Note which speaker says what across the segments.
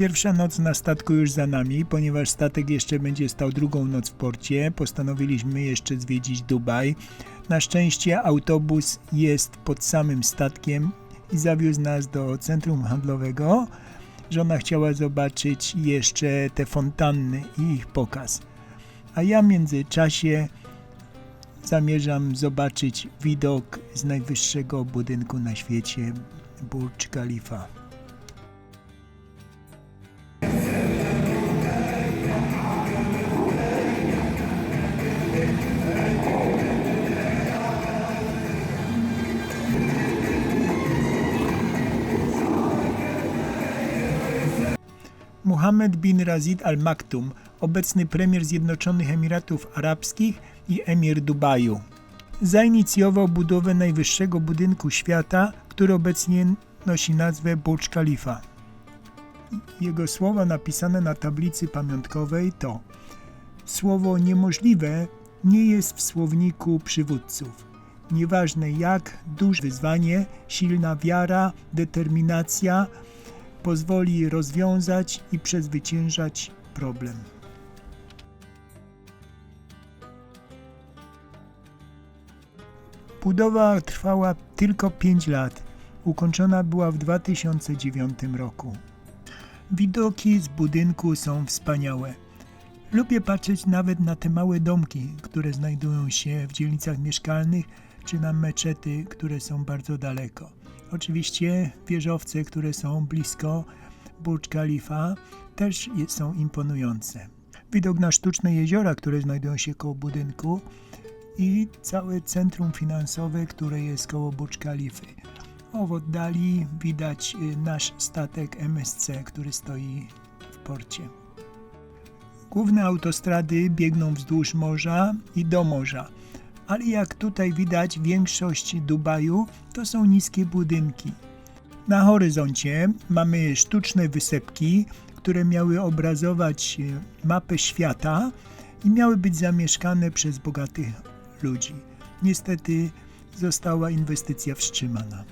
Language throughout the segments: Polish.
Speaker 1: Pierwsza noc na statku już za nami, ponieważ statek jeszcze będzie stał drugą noc w porcie. Postanowiliśmy jeszcze zwiedzić Dubaj. Na szczęście autobus jest pod samym statkiem i zawiózł nas do centrum handlowego. Żona chciała zobaczyć jeszcze te fontanny i ich pokaz. A ja w międzyczasie zamierzam zobaczyć widok z najwyższego budynku na świecie Burj Khalifa. Mohammed bin Razid Al Maktoum, obecny premier Zjednoczonych Emiratów Arabskich i emir Dubaju. Zainicjował budowę najwyższego budynku świata, który obecnie nosi nazwę Burj Khalifa. Jego słowa napisane na tablicy pamiątkowej to Słowo niemożliwe nie jest w słowniku przywódców. Nieważne jak duże wyzwanie, silna wiara, determinacja pozwoli rozwiązać i przezwyciężać problem. Budowa trwała tylko 5 lat. Ukończona była w 2009 roku. Widoki z budynku są wspaniałe. Lubię patrzeć nawet na te małe domki, które znajdują się w dzielnicach mieszkalnych, czy na meczety, które są bardzo daleko. Oczywiście wieżowce, które są blisko Burj Khalifa, też są imponujące. Widok na sztuczne jeziora, które znajdują się koło budynku i całe centrum finansowe, które jest koło Burj Khalify. O, w oddali widać y, nasz statek MSC, który stoi w porcie. Główne autostrady biegną wzdłuż morza i do morza, ale jak tutaj widać, większość Dubaju to są niskie budynki. Na horyzoncie mamy sztuczne wysepki, które miały obrazować e, mapę świata i miały być zamieszkane przez bogatych ludzi. Niestety została inwestycja wstrzymana.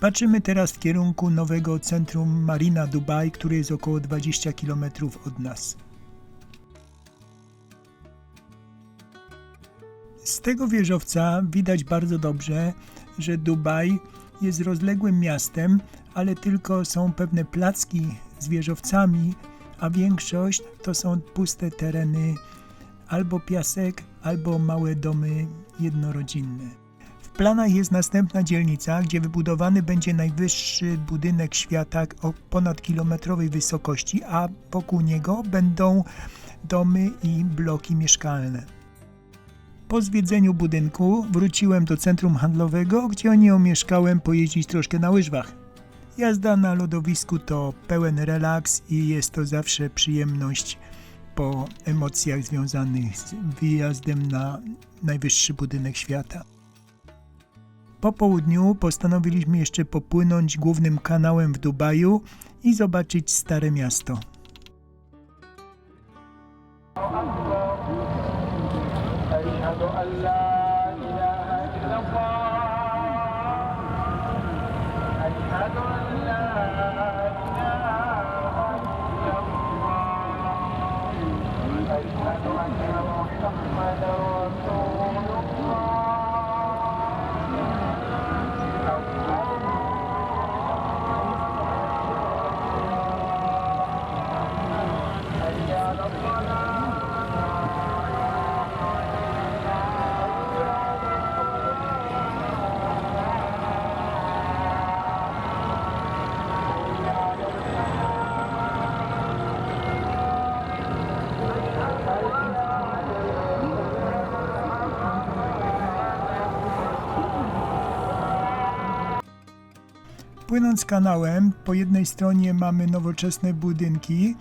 Speaker 1: Patrzymy teraz w kierunku nowego centrum Marina Dubai, które jest około 20 km od nas. Z tego wieżowca widać bardzo dobrze, że Dubaj jest rozległym miastem, ale tylko są pewne placki z wieżowcami, a większość to są puste tereny, albo piasek, albo małe domy jednorodzinne. Planach jest następna dzielnica, gdzie wybudowany będzie najwyższy budynek świata o ponad kilometrowej wysokości, a wokół niego będą domy i bloki mieszkalne. Po zwiedzeniu budynku wróciłem do centrum handlowego, gdzie nie omieszkałem pojeździć troszkę na łyżwach. Jazda na lodowisku to pełen relaks i jest to zawsze przyjemność po emocjach związanych z wyjazdem na najwyższy budynek świata. Po południu postanowiliśmy jeszcze popłynąć głównym kanałem w Dubaju i zobaczyć Stare Miasto. Płynąc kanałem, po jednej stronie mamy nowoczesne budynki,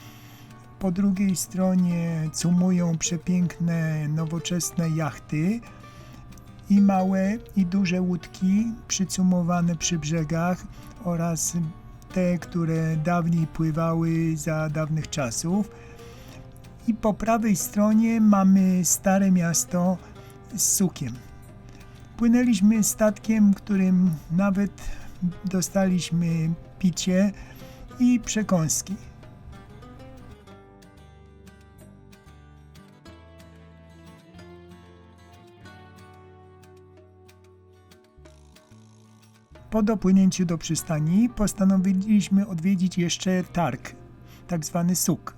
Speaker 1: po drugiej stronie cumują przepiękne, nowoczesne jachty i małe i duże łódki przycumowane przy brzegach oraz te, które dawniej pływały za dawnych czasów. I po prawej stronie mamy stare miasto z sukiem. Płynęliśmy statkiem, którym nawet Dostaliśmy picie i przekąski. Po dopłynięciu do przystani postanowiliśmy odwiedzić jeszcze targ, tak zwany suk.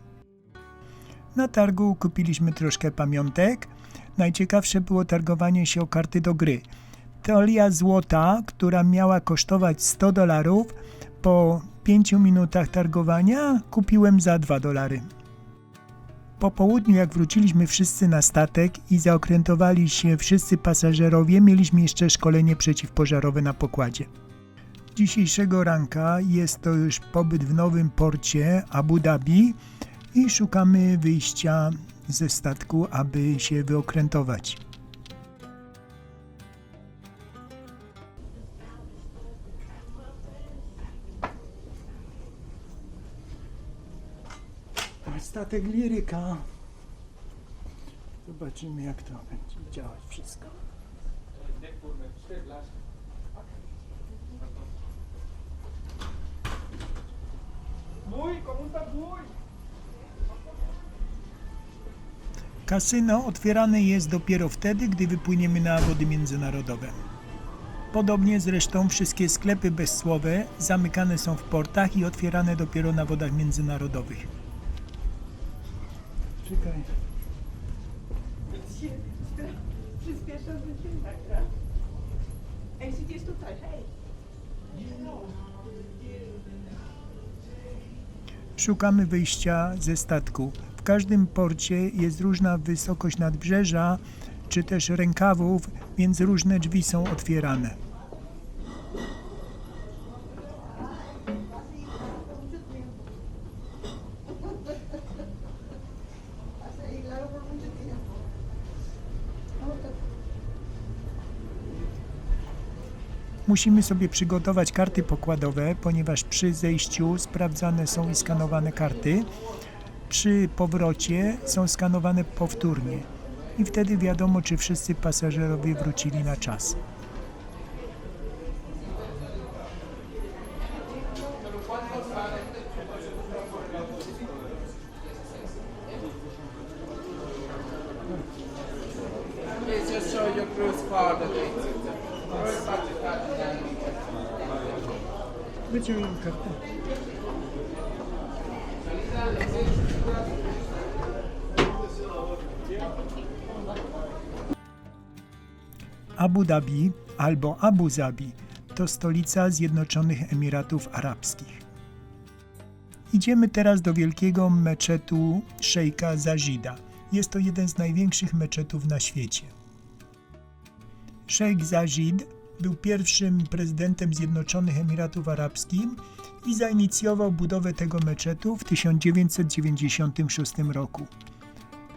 Speaker 1: Na targu kupiliśmy troszkę pamiątek. Najciekawsze było targowanie się o karty do gry. Teoria złota, która miała kosztować 100 dolarów, po 5 minutach targowania kupiłem za 2 dolary. Po południu, jak wróciliśmy wszyscy na statek i zaokrętowali się wszyscy pasażerowie, mieliśmy jeszcze szkolenie przeciwpożarowe na pokładzie. Dzisiejszego ranka jest to już pobyt w nowym porcie Abu Dhabi i szukamy wyjścia ze statku, aby się wyokrętować. Statek Liryka. Zobaczymy jak to będzie działać wszystko. Kasyno otwierane jest dopiero wtedy, gdy wypłyniemy na wody międzynarodowe. Podobnie zresztą wszystkie sklepy bezsłowe zamykane są w portach i otwierane dopiero na wodach międzynarodowych. Czekaj.
Speaker 2: Przyspiesza życie. Tak, Ej, siedzisz tutaj, hej.
Speaker 1: Szukamy wyjścia ze statku. W każdym porcie jest różna wysokość nadbrzeża czy też rękawów, więc różne drzwi są otwierane. Musimy sobie przygotować karty pokładowe, ponieważ przy zejściu sprawdzane są i skanowane karty. Przy powrocie są skanowane powtórnie i wtedy wiadomo, czy wszyscy pasażerowie wrócili na czas.
Speaker 3: Please just show your. Cruise card.
Speaker 1: Wyciągnę kartę. Abu Dhabi albo Abu Zabi to stolica Zjednoczonych Emiratów Arabskich. Idziemy teraz do wielkiego meczetu szejka Zazida. Jest to jeden z największych meczetów na świecie. Szejk Zazid był pierwszym prezydentem Zjednoczonych Emiratów Arabskich i zainicjował budowę tego meczetu w 1996 roku.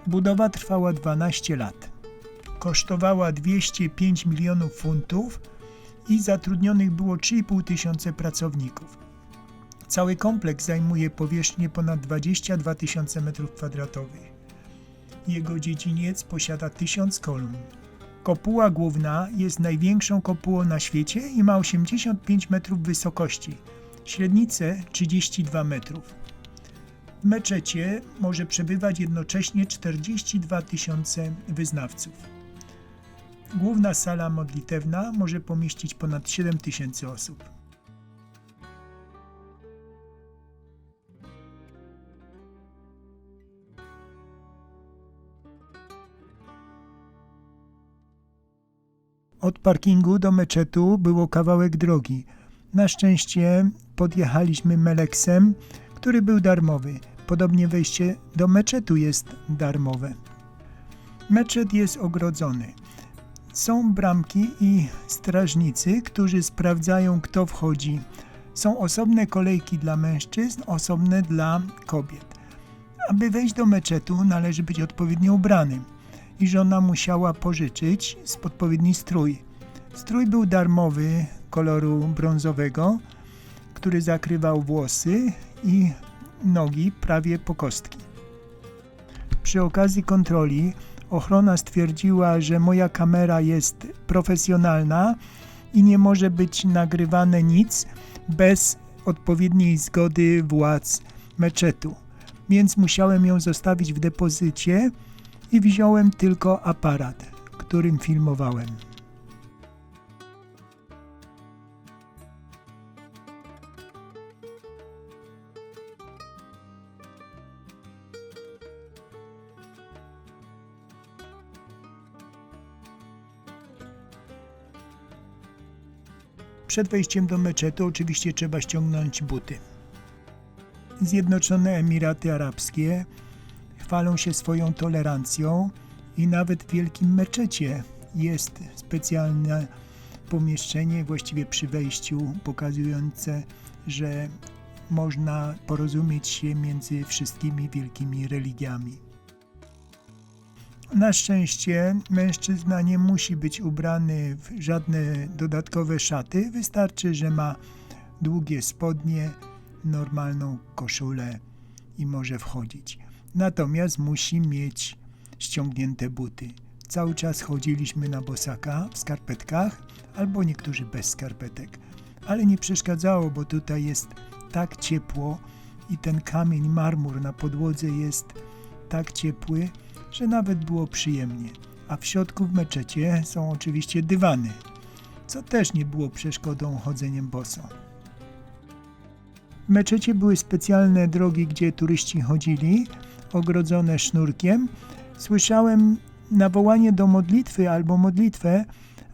Speaker 1: Budowa trwała 12 lat. Kosztowała 205 milionów funtów i zatrudnionych było 3,5 tysiące pracowników. Cały kompleks zajmuje powierzchnię ponad 22 tysiące m2. Jego dziedziniec posiada 1000 kolumn. Kopuła główna jest największą kopułą na świecie i ma 85 metrów wysokości, średnicę 32 metrów. W meczecie może przebywać jednocześnie 42 tysiące wyznawców. Główna sala modlitewna może pomieścić ponad 7 tysięcy osób. Od parkingu do meczetu było kawałek drogi. Na szczęście podjechaliśmy Meleksem, który był darmowy. Podobnie wejście do meczetu jest darmowe. Meczet jest ogrodzony. Są bramki i strażnicy, którzy sprawdzają, kto wchodzi. Są osobne kolejki dla mężczyzn, osobne dla kobiet. Aby wejść do meczetu, należy być odpowiednio ubranym i żona musiała pożyczyć odpowiedni strój. Strój był darmowy, koloru brązowego, który zakrywał włosy i nogi prawie po kostki. Przy okazji kontroli ochrona stwierdziła, że moja kamera jest profesjonalna i nie może być nagrywane nic bez odpowiedniej zgody władz meczetu. Więc musiałem ją zostawić w depozycie i wziąłem tylko aparat, którym filmowałem. Przed wejściem do meczetu oczywiście trzeba ściągnąć buty. Zjednoczone Emiraty Arabskie chwalą się swoją tolerancją i nawet w wielkim meczecie jest specjalne pomieszczenie, właściwie przy wejściu, pokazujące, że można porozumieć się między wszystkimi wielkimi religiami. Na szczęście mężczyzna nie musi być ubrany w żadne dodatkowe szaty, wystarczy, że ma długie spodnie, normalną koszulę i może wchodzić. Natomiast musi mieć ściągnięte buty. Cały czas chodziliśmy na bosaka w skarpetkach, albo niektórzy bez skarpetek. Ale nie przeszkadzało, bo tutaj jest tak ciepło i ten kamień, marmur na podłodze jest tak ciepły, że nawet było przyjemnie. A w środku w meczecie są oczywiście dywany, co też nie było przeszkodą chodzeniem boso. W meczecie były specjalne drogi, gdzie turyści chodzili, ogrodzone sznurkiem. Słyszałem nawołanie do modlitwy albo modlitwę,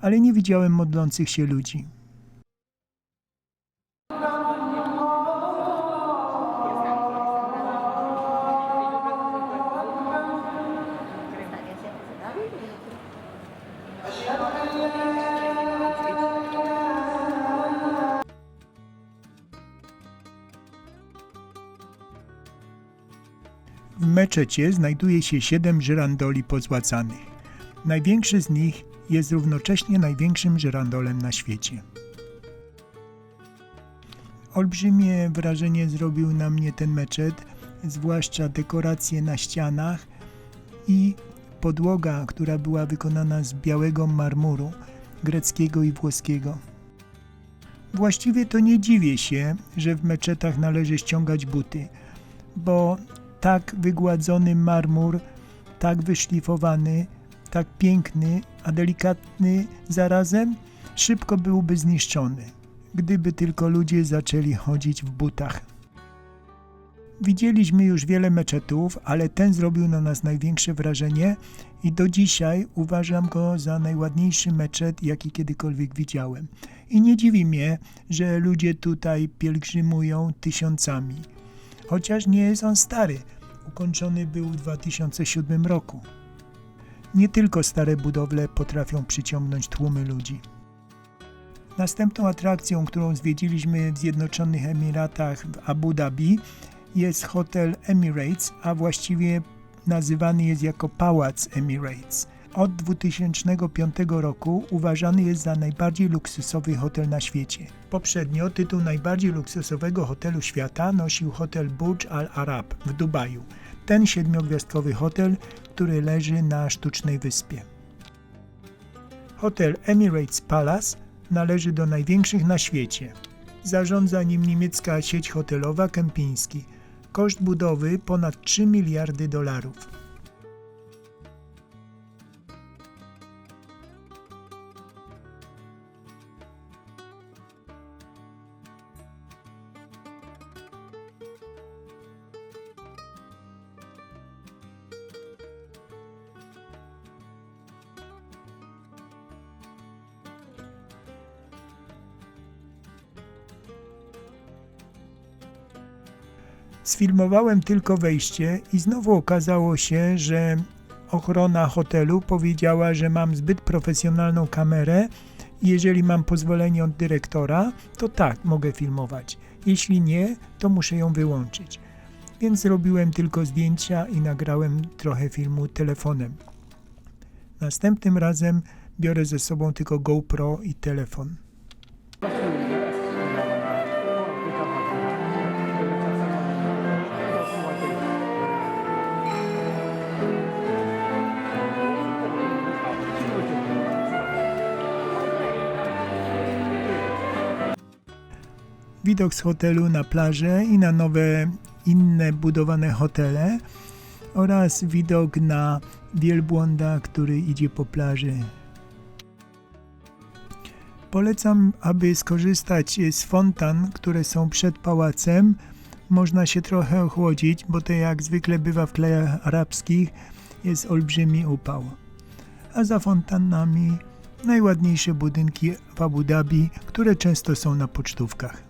Speaker 1: ale nie widziałem modlących się ludzi. Meczecie znajduje się siedem żyrandoli pozłacanych. Największy z nich jest równocześnie największym żyrandolem na świecie. Olbrzymie wrażenie zrobił na mnie ten meczet, zwłaszcza dekoracje na ścianach i podłoga, która była wykonana z białego marmuru greckiego i włoskiego. Właściwie to nie dziwię się, że w meczetach należy ściągać buty, bo tak wygładzony marmur, tak wyszlifowany, tak piękny, a delikatny zarazem, szybko byłby zniszczony, gdyby tylko ludzie zaczęli chodzić w butach. Widzieliśmy już wiele meczetów, ale ten zrobił na nas największe wrażenie i do dzisiaj uważam go za najładniejszy meczet, jaki kiedykolwiek widziałem. I nie dziwi mnie, że ludzie tutaj pielgrzymują tysiącami chociaż nie jest on stary. Ukończony był w 2007 roku. Nie tylko stare budowle potrafią przyciągnąć tłumy ludzi. Następną atrakcją, którą zwiedziliśmy w Zjednoczonych Emiratach w Abu Dhabi, jest hotel Emirates, a właściwie nazywany jest jako Pałac Emirates. Od 2005 roku uważany jest za najbardziej luksusowy hotel na świecie. Poprzednio tytuł najbardziej luksusowego hotelu świata nosił hotel Burj Al Arab w Dubaju. Ten siedmiogwiazdkowy hotel, który leży na sztucznej wyspie. Hotel Emirates Palace należy do największych na świecie. Zarządza nim niemiecka sieć hotelowa Kempinski. Koszt budowy ponad 3 miliardy dolarów. Sfilmowałem tylko wejście i znowu okazało się, że ochrona hotelu powiedziała, że mam zbyt profesjonalną kamerę jeżeli mam pozwolenie od dyrektora, to tak, mogę filmować. Jeśli nie, to muszę ją wyłączyć. Więc zrobiłem tylko zdjęcia i nagrałem trochę filmu telefonem. Następnym razem biorę ze sobą tylko GoPro i telefon. Widok z hotelu na plażę i na nowe inne budowane hotele oraz widok na wielbłąda, który idzie po plaży. Polecam, aby skorzystać z fontan, które są przed pałacem. Można się trochę ochłodzić, bo to jak zwykle bywa w krajach arabskich, jest olbrzymi upał. A za fontannami najładniejsze budynki w Abu Dhabi, które często są na pocztówkach.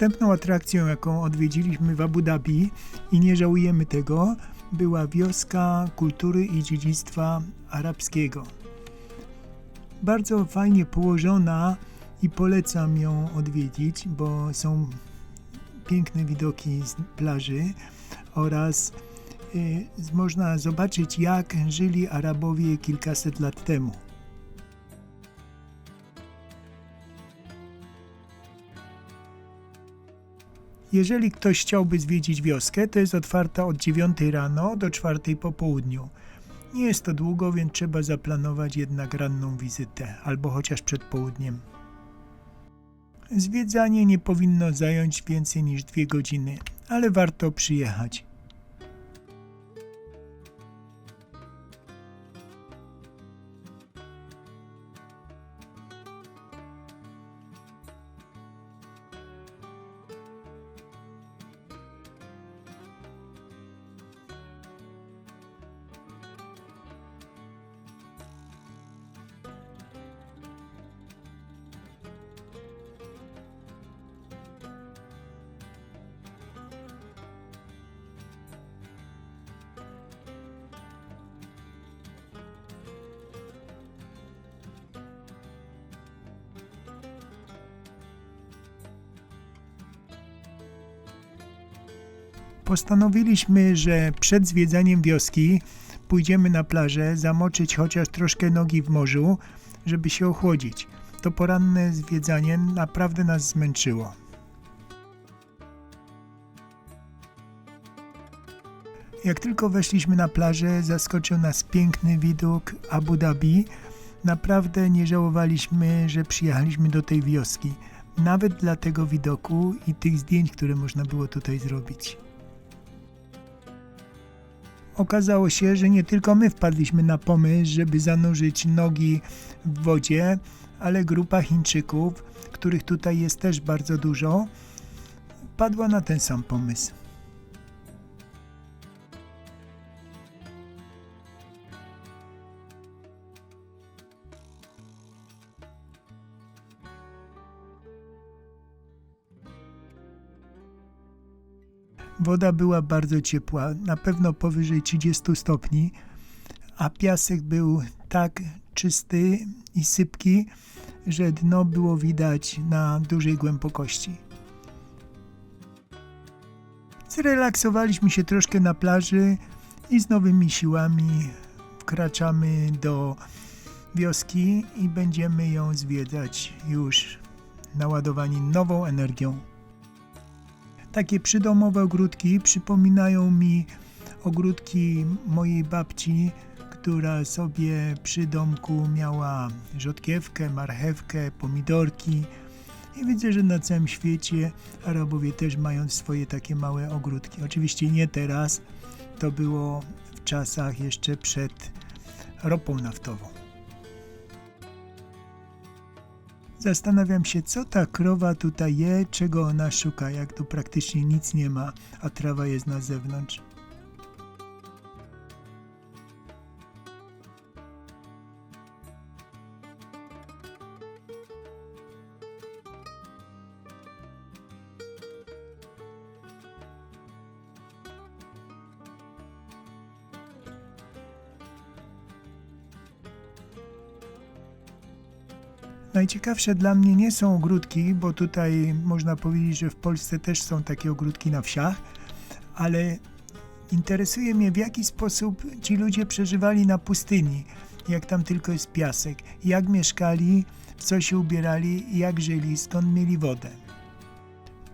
Speaker 1: Następną atrakcją, jaką odwiedziliśmy w Abu Dhabi i nie żałujemy tego, była wioska kultury i dziedzictwa arabskiego. Bardzo fajnie położona i polecam ją odwiedzić, bo są piękne widoki z plaży oraz y, można zobaczyć, jak żyli Arabowie kilkaset lat temu. Jeżeli ktoś chciałby zwiedzić wioskę, to jest otwarta od 9 rano do 4 po południu. Nie jest to długo, więc trzeba zaplanować jednak ranną wizytę, albo chociaż przed południem. Zwiedzanie nie powinno zająć więcej niż dwie godziny, ale warto przyjechać. Postanowiliśmy, że przed zwiedzaniem wioski pójdziemy na plażę, zamoczyć chociaż troszkę nogi w morzu, żeby się ochłodzić. To poranne zwiedzanie naprawdę nas zmęczyło. Jak tylko weszliśmy na plażę, zaskoczył nas piękny widok Abu Dhabi. Naprawdę nie żałowaliśmy, że przyjechaliśmy do tej wioski. Nawet dla tego widoku i tych zdjęć, które można było tutaj zrobić. Okazało się, że nie tylko my wpadliśmy na pomysł, żeby zanurzyć nogi w wodzie, ale grupa Chińczyków, których tutaj jest też bardzo dużo, padła na ten sam pomysł. Woda była bardzo ciepła, na pewno powyżej 30 stopni, a piasek był tak czysty i sypki, że dno było widać na dużej głębokości. Zrelaksowaliśmy się troszkę na plaży i z nowymi siłami wkraczamy do wioski i będziemy ją zwiedzać już naładowani nową energią. Takie przydomowe ogródki przypominają mi ogródki mojej babci, która sobie przy domku miała rzodkiewkę, marchewkę, pomidorki. I widzę, że na całym świecie Arabowie też mają swoje takie małe ogródki. Oczywiście nie teraz, to było w czasach jeszcze przed ropą naftową. Zastanawiam się, co ta krowa tutaj je, czego ona szuka, jak tu praktycznie nic nie ma, a trawa jest na zewnątrz. Najciekawsze dla mnie nie są ogródki, bo tutaj można powiedzieć, że w Polsce też są takie ogródki na wsiach, ale interesuje mnie w jaki sposób ci ludzie przeżywali na pustyni, jak tam tylko jest piasek, jak mieszkali, w co się ubierali, jak żyli, skąd mieli wodę.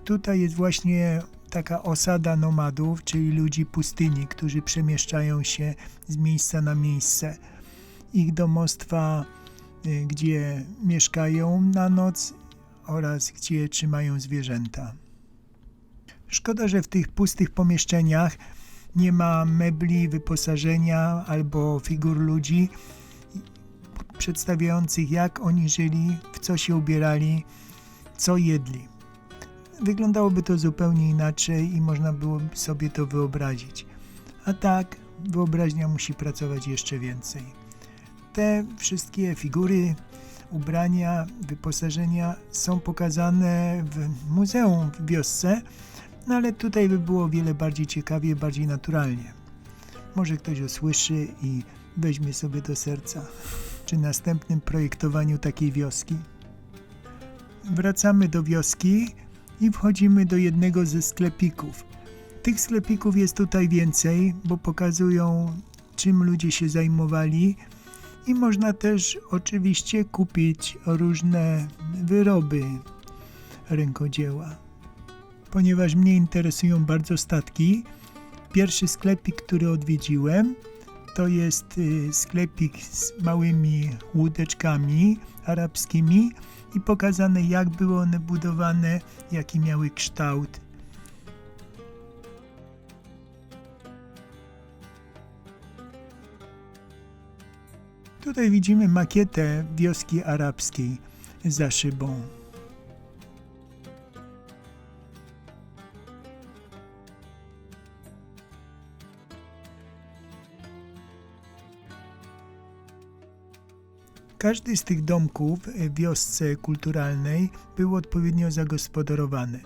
Speaker 1: Tutaj jest właśnie taka osada nomadów, czyli ludzi pustyni, którzy przemieszczają się z miejsca na miejsce. Ich domostwa, gdzie mieszkają na noc oraz gdzie trzymają zwierzęta. Szkoda, że w tych pustych pomieszczeniach nie ma mebli, wyposażenia albo figur ludzi przedstawiających, jak oni żyli, w co się ubierali, co jedli. Wyglądałoby to zupełnie inaczej i można byłoby sobie to wyobrazić. A tak, wyobraźnia musi pracować jeszcze więcej. Te wszystkie figury, ubrania, wyposażenia są pokazane w muzeum w wiosce, no ale tutaj by było wiele bardziej ciekawie, bardziej naturalnie. Może ktoś usłyszy i weźmie sobie do serca przy następnym projektowaniu takiej wioski. Wracamy do wioski i wchodzimy do jednego ze sklepików. Tych sklepików jest tutaj więcej, bo pokazują, czym ludzie się zajmowali, i można też oczywiście kupić różne wyroby rękodzieła. Ponieważ mnie interesują bardzo statki, pierwszy sklepik, który odwiedziłem, to jest y, sklepik z małymi łódeczkami arabskimi i pokazane jak były one budowane, jaki miały kształt. Tutaj widzimy makietę wioski arabskiej za szybą. Każdy z tych domków w wiosce kulturalnej był odpowiednio zagospodarowany.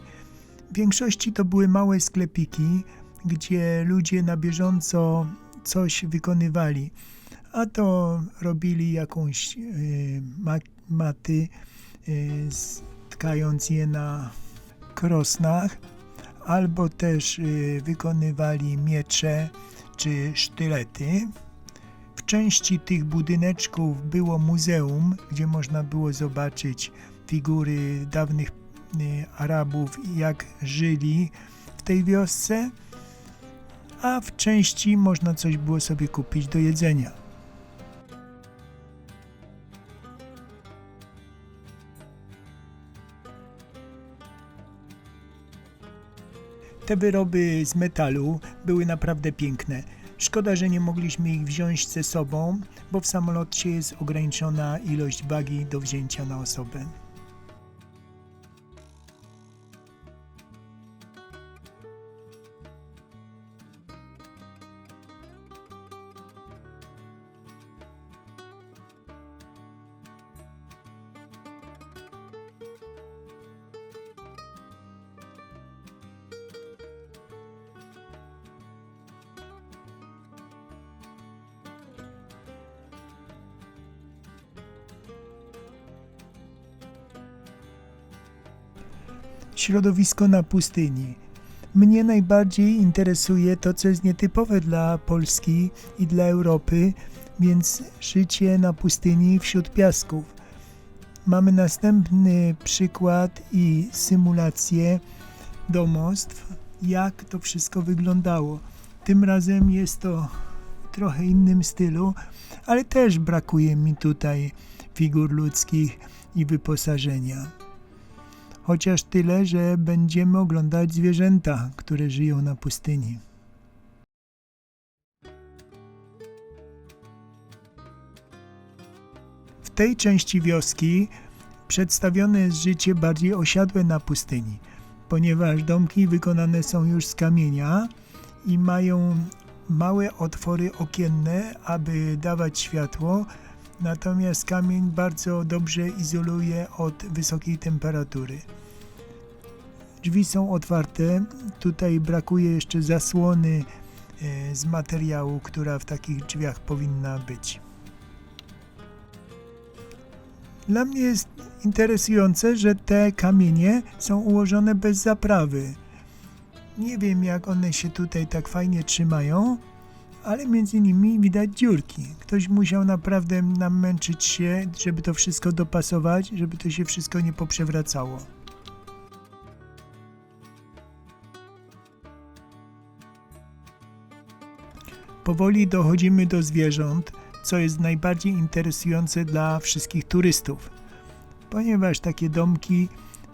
Speaker 1: W większości to były małe sklepiki, gdzie ludzie na bieżąco coś wykonywali. A to robili jakąś ma, maty, y, tkając je na krosnach, albo też y, wykonywali miecze czy sztylety. W części tych budyneczków było muzeum, gdzie można było zobaczyć figury dawnych Arabów, jak żyli w tej wiosce, a w części można coś było sobie kupić do jedzenia. Te wyroby z metalu były naprawdę piękne. Szkoda, że nie mogliśmy ich wziąć ze sobą, bo w samolocie jest ograniczona ilość bagi do wzięcia na osobę. Środowisko na pustyni. Mnie najbardziej interesuje to, co jest nietypowe dla Polski i dla Europy, więc życie na pustyni wśród piasków. Mamy następny przykład i symulację domostw, jak to wszystko wyglądało. Tym razem jest to w trochę innym stylu, ale też brakuje mi tutaj figur ludzkich i wyposażenia. Chociaż tyle, że będziemy oglądać zwierzęta, które żyją na pustyni. W tej części wioski przedstawione jest życie bardziej osiadłe na pustyni, ponieważ domki wykonane są już z kamienia i mają małe otwory okienne, aby dawać światło, natomiast kamień bardzo dobrze izoluje od wysokiej temperatury. Drzwi są otwarte, tutaj brakuje jeszcze zasłony e, z materiału, która w takich drzwiach powinna być. Dla mnie jest interesujące, że te kamienie są ułożone bez zaprawy. Nie wiem, jak one się tutaj tak fajnie trzymają, ale między nimi widać dziurki. Ktoś musiał naprawdę namęczyć się, żeby to wszystko dopasować, żeby to się wszystko nie poprzewracało. Powoli dochodzimy do zwierząt, co jest najbardziej interesujące dla wszystkich turystów, ponieważ takie domki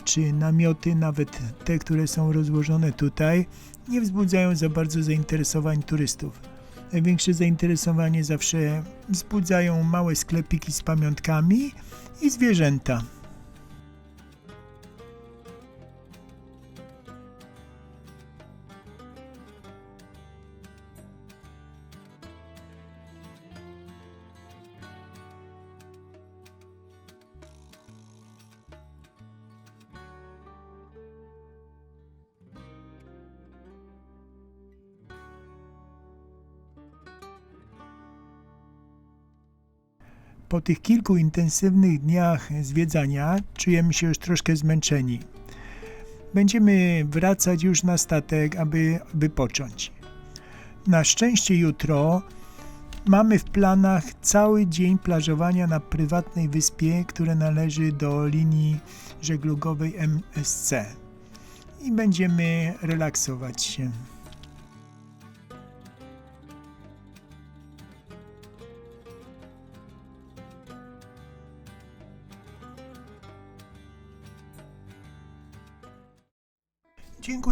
Speaker 1: czy namioty, nawet te, które są rozłożone tutaj, nie wzbudzają za bardzo zainteresowań turystów. Największe zainteresowanie zawsze wzbudzają małe sklepiki z pamiątkami i zwierzęta. Po tych kilku intensywnych dniach zwiedzania czujemy się już troszkę zmęczeni. Będziemy wracać już na statek, aby wypocząć. Na szczęście jutro mamy w planach cały dzień plażowania na prywatnej wyspie, która należy do linii żeglugowej MSC. I będziemy relaksować się.